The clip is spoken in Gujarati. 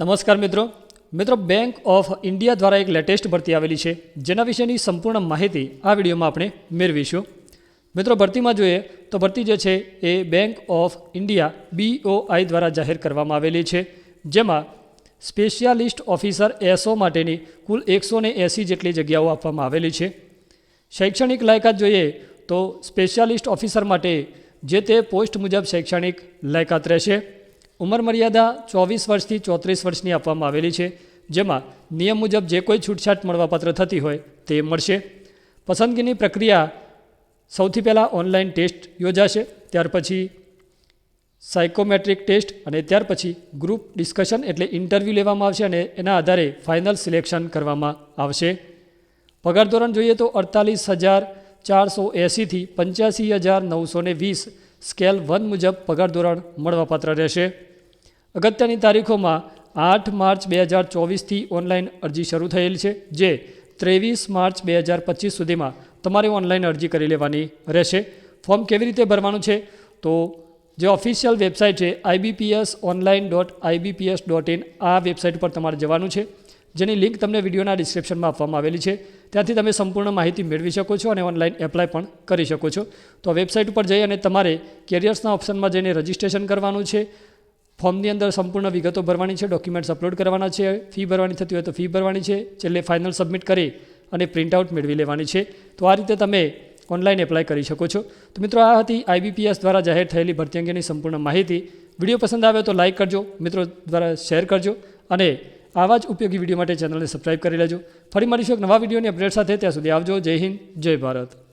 નમસ્કાર મિત્રો. મિત્રો બેંક ઓફ ઇન્ડિયા દ્વારા એક લેટેસ્ટ ભરતી આવેલી છે. જેના વિશેની સંપૂર્ણ માહિતી આ વિડીયોમાં આપણે મેળવીશું. મિત્રો, ભરતીમાં જોઈએ તો ભરતી જે છે એ બેંક ઓફ ઇન્ડિયા બીઓઆઈ દ્વારા જાહેર કરવામાં આવેલી છે. જેમાં સ્પેશિયાલિસ્ટ ઓફિસર એસઓ માટેની કુલ એકસો ને એંસી જેટલી જગ્યાઓ આપવામાં આવેલી છે. શૈક્ષણિક લાયકાત જોઈએ તો સ્પેશિયાલિસ્ટ ઓફિસર માટે જે તે પોસ્ટ મુજબ શૈક્ષણિક લાયકાત રહેશે. ઉંમર મર્યાદા ચોવીસ વર્ષથી ચોત્રીસ વર્ષની આપવામાં આવેલી છે, જેમાં નિયમ મુજબ જે કોઈ છૂટછાટ મળવાપાત્ર થતી હોય તે મળશે. પસંદગીની પ્રક્રિયા સૌથી પહેલાં ઓનલાઈન ટેસ્ટ યોજાશે, ત્યાર પછી સાયકોમેટ્રિક ટેસ્ટ અને ત્યાર પછી ગ્રુપ ડિસ્કશન એટલે ઇન્ટરવ્યૂ લેવામાં આવશે અને એના આધારે ફાઇનલ સિલેક્શન કરવામાં આવશે. પગાર ધોરણ જોઈએ તો અડતાલીસ હજાર ચારસો એંસીથી પંચ્યાસી હજાર નવસો ને વીસ સ્કેલ વન મુજબ પગાર ધોરણ મળવાપાત્ર રહેશે. અગત્યની તારીખોમાં આઠ માર્ચ બે હજાર ચોવીસથી ઓનલાઈન અરજી શરૂ થયેલ છે, જે ત્રેવીસ માર્ચ બે હજાર પચીસ સુધીમાં તમારે ઓનલાઈન અરજી કરી લેવાની રહેશે. ફોર્મ કેવી રીતે ભરવાનું છે? તો જે ઓફિશિયલ વેબસાઇટ છે IBPS online dot IBPS dot in આ વેબસાઇટ પર તમારે જવાનું છે. જેની લિંક તમને વિડીયોના ડિસ્ક્રિપ્શનમાં આપવામાં આવેલી છે. ત્યાંથી તમે સંપૂર્ણ માહિતી મેળવી શકો છો અને ઓનલાઈન એપ્લાય પણ કરી શકો છો. તો વેબસાઇટ ઉપર જઈ અને તમારે કેરિયર્સના ઓપ્શનમાં જઈને રજિસ્ટ્રેશન કરવાનું છે. ફોર્મની અંદર સંપૂર્ણ વિગતો ભરવાની છે, ડોક્યુમેન્ટ્સ અપલોડ કરવાના છે, ફી ભરવાની થતી હોય તો ફી ભરવાની છે, છેલ્લે ફાઇનલ સબમિટ કરી અને પ્રિન્ટઆઉટ મેળવી લેવાની છે. તો આ રીતે તમે ઓનલાઈન એપ્લાય કરી શકો છો. તો મિત્રો, આ હતી આઈબીપીએસ દ્વારા જાહેર થયેલી ભરતી અંગેની સંપૂર્ણ માહિતી. વીડિયો પસંદ આવે તો લાઇક કરજો, મિત્રો દ્વારા શેર કરજો અને આવા જ ઉપયોગી વીડિયો માટે ચેનલને સબસ્ક્રાઇબ કરી લેજો. ફરી મળીશું એક નવા વિડીયોની અપડેટ સાથે. ત્યાં સુધી આવજો. જય હિન્દ, જય ભારત.